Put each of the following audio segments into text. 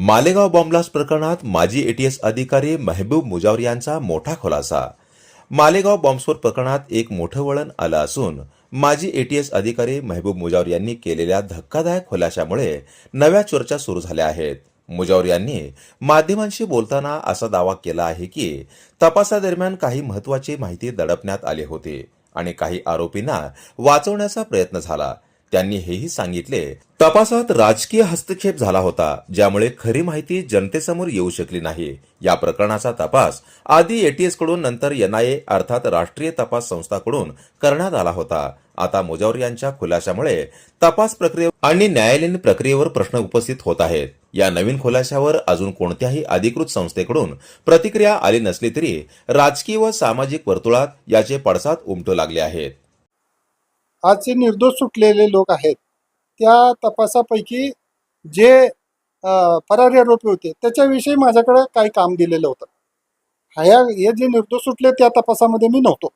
Malegaon bomb blast प्रकरणात माजी ATS अधिकारी महबूब मुजावर यांचा मोठा खुलासा. मालेगाव बॉम्बस्फोट प्रकरणात एक मोठं वळण आलं असून माजी एटीएस अधिकारी महबूब मुजावर यांनी केलेल्या धक्कादायक खुलाशामुळे नव्या चर्चा सुरू झाल्या आहेत. मुजावर यांनी माध्यमांशी बोलताना असा दावा केला आहे की तपासादरम्यान काही महत्वाची माहिती दडपण्यात आली होती आणि काही आरोपींना वाचवण्याचा प्रयत्न झाला. त्यांनी हेही सांगितले तपासात राजकीय हस्तक्षेप झाला होता ज्यामुळे खरी माहिती जनतेसमोर येऊ शकली नाही. या प्रकरणाचा तपास आधी एटीएसकडून नंतर एनआयए अर्थात राष्ट्रीय तपास संस्थाकडून करण्यात आला होता. आता मुजावर यांच्या खुलाशामुळे तपास प्रक्रिये आणि न्यायालयीन प्रक्रियेवर प्रश्न उपस्थित होत आहेत. या नवीन खुलाशावर अजून कोणत्याही अधिकृत संस्थेकडून प्रतिक्रिया आली नसली तरी राजकीय व सामाजिक वर्तुळात याचे पडसाद उमटू लागले आहेत. आजचे निर्दोष सुटलेले लोक आहेत. त्या तपासापैकी जे परारी फरारी आरोपी होते त्याच्याविषयी माझ्याकडे काही काम दिलेलं होतं. ह्या हे जे निर्दोष सुटले त्या तपासामध्ये मी नव्हतो.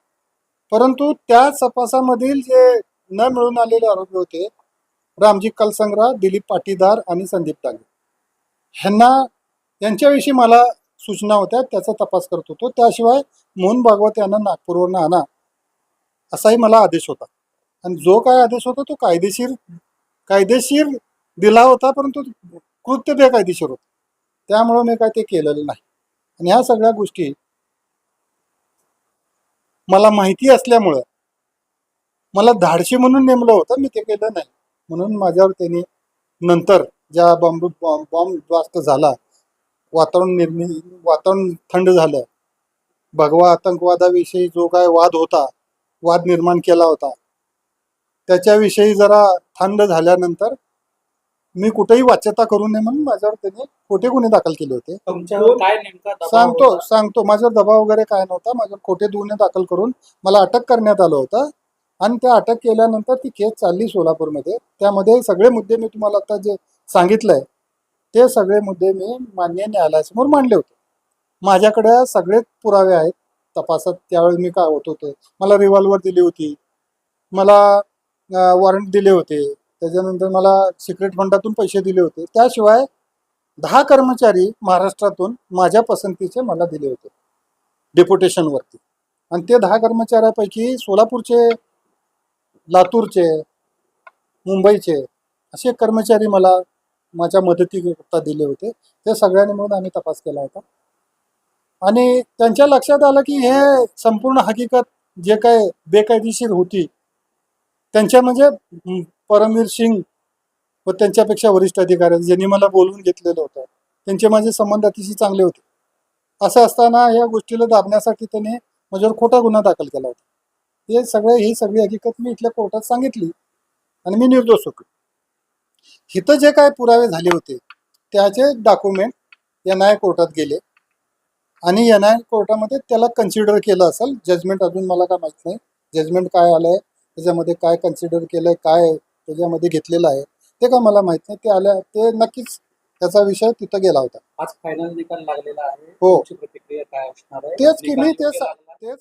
परंतु त्या तपासामधील जे न मिळून आलेले आरोपी होते रामजी कलसंग्रा दिलीप पाटीदार आणि संदीप डांगे ह्यांना यांच्याविषयी मला सूचना होत्या त्याचा तपास करत होतो. त्याशिवाय मोहन भागवत यांना नागपूरवरून आणा असाही मला आदेश होता. आणि जो काय आदेश होता तो कायदेशीर कायदेशीर दिला होता परंतु कृत्य बेकायदेशीर होतं. त्यामुळं मी काय ते केलेलं नाही. आणि ह्या सगळ्या गोष्टी मला माहिती असल्यामुळं मला धाडशी म्हणून नेमलं होतं मी ते केलं नाही. म्हणून माझ्यावर त्यांनी नंतर ज्या बॉम्ब बॉम्ब बॉम्ब ब्लास्ट झाला वातावरण निर्मि वातावरण थंड झालं भगवा आतंकवादाविषयी जो काय वाद होता वाद निर्माण केला होता त्याच्याविषयी जरा थंड झाल्यानंतर मी कुठेही वाच्यता करू नये म्हणून माझ्यावर त्यांनी खोटे गुन्हे दाखल केले होते. तुमच्यावर काय नेमका दबाव सांगतो होता? सांगतो. माझ्यावर दबाव वगैरे काय नव्हता. माझ्यावर खोटे गुन्हे दाखल करून मला अटक करण्यात आलं होतं. आणि त्या अटक केल्यानंतर ती केस चालली सोलापूरमध्ये. त्यामध्ये सगळे मुद्दे मी तुम्हाला आता जे सांगितलंय ते सगळे मुद्दे मी मान्य न्यायालयासमोर मांडले होते. माझ्याकडे सगळे पुरावे आहेत. तपासात त्यावेळी मी काय होत होते? मला रिव्हॉल्वर दिली होती. मला वॉरंट दिले होते. त्याच्यानंतर मला सिक्रेट फंडातून पैसे दिले होते. त्याशिवाय दहा कर्मचारी महाराष्ट्रातून माझ्या पसंतीचे मला दिले होते. डेप्युटेशनवरती आणि ते दहा कर्मचाऱ्यापैकी सोलापूरचे लातूरचे मुंबईचे असे कर्मचारी मला माझ्या मदतीकरता दिले होते. ते सगळ्यांनी मिळून आम्ही तपास केला होता. आणि त्यांच्या लक्षात आलं की हे संपूर्ण हकीकत जे काय बेकायदेशीर होती त्यांच्या म्हणजे परमवीर सिंग व त्यांच्यापेक्षा वरिष्ठ अधिकारी ज्यांनी मला बोलवून घेतलेलं होतं. त्यांचे माझे संबंध अतिशय चांगले होते. असं असताना या गोष्टीला दाबण्यासाठी त्याने माझ्यावर खोटा गुन्हा दाखल केला होता. हे सगळे ही सगळी हकीकत मी इथल्या कोर्टात सांगितली आणि मी निर्दोष होतो. इथं जे काय पुरावे झाले होते त्याचे डॉक्युमेंट एन आय कोर्टात गेले आणि एन आय कोर्टामध्ये त्याला कन्सिडर केलं असेल. जजमेंट अजून मला काय माहीत नाही. जजमेंट काय आलं आहे त्याच्यामध्ये काय कन्सिडर केलंय काय त्याच्यामध्ये घेतलेलं आहे ते काय मला माहीत नाही ते आल्या ते नक्कीच त्याचा विषय तिथं गेला होता आज फायनल निकाल लागलेला आहे हो. तुमची प्रतिक्रिया काय असणार आहे तेच की मी तेच? तेच